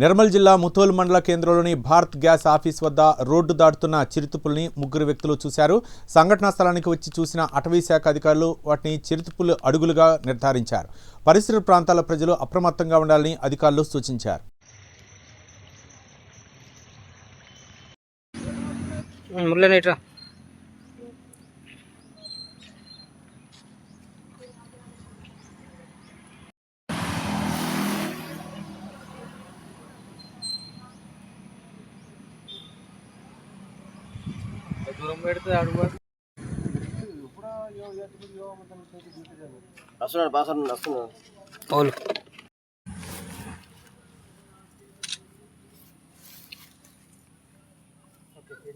నిర్మల్ జిల్లా ముథోల్ మండల కేంద్రంలోని భారత్ గ్యాస్ ఆఫీస్ వద్ద రోడ్డు దాటుతున్న చిరుతుపుల్ని ముగ్గురు వ్యక్తులు చూశారు. సంఘటనా స్థలానికి వచ్చి చూసిన అటవీ శాఖ అధికారులు వాటిని చిరుతుపులు అడుగులుగా నిర్ధారించారు. పరిసర ప్రాంతాల ప్రజలు అప్రమత్తంగా ఉండాలని అధికారులు సూచించారు. ముళ్ళనేట్రా దూరం పెడితే అడుగు వస్తున్నాడు బాగా వస్తున్నాడు పౌలు.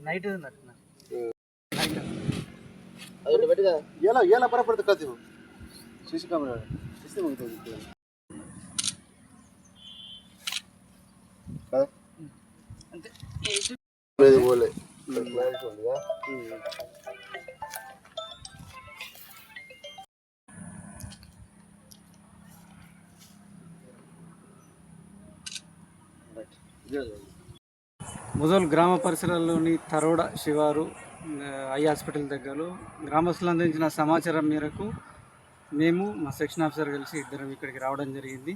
నైట్ ఎలా బరపడితే కత్తి సీసీ కెమెరా. ఉంటుంది కదా? అంతే. లేదు పోలే గ్రామ పరిసరాల్లోని తరోడ శివారు ఐ హాస్పిటల్ దగ్గరలో గ్రామస్తులు అందించిన సమాచారం మేరకు మేము మా సెక్షన్ ఆఫీసర్ కలిసి ఇద్దరం ఇక్కడికి రావడం జరిగింది.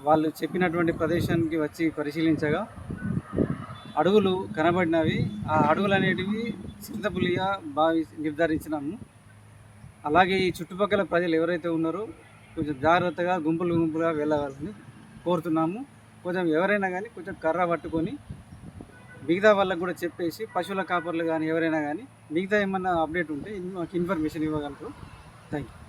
వాళ్ళు చెప్పినటువంటి ప్రదేశానికి వచ్చి పరిశీలించగా అడుగులు కనబడినవి. ఆ అడుగులు అనేటివి చింతపులిగా భావి నిర్ధారించినాము. అలాగే ఈ చుట్టుపక్కల ప్రజలు ఎవరైతే ఉన్నారో కొంచెం జాగ్రత్తగా గుంపులు గుంపులుగా వెళ్ళాలని కోరుతున్నాము. కొంచెం ఎవరైనా కానీ కొంచెం కర్ర పట్టుకొని మిగతా వాళ్ళకు కూడా చెప్పేసి పశువుల కాపర్లు కానీ ఎవరైనా కానీ మిగతా ఏమన్నా అప్డేట్ ఉంటే మాకు ఇన్ఫర్మేషన్ ఇవ్వగలరు. Thank you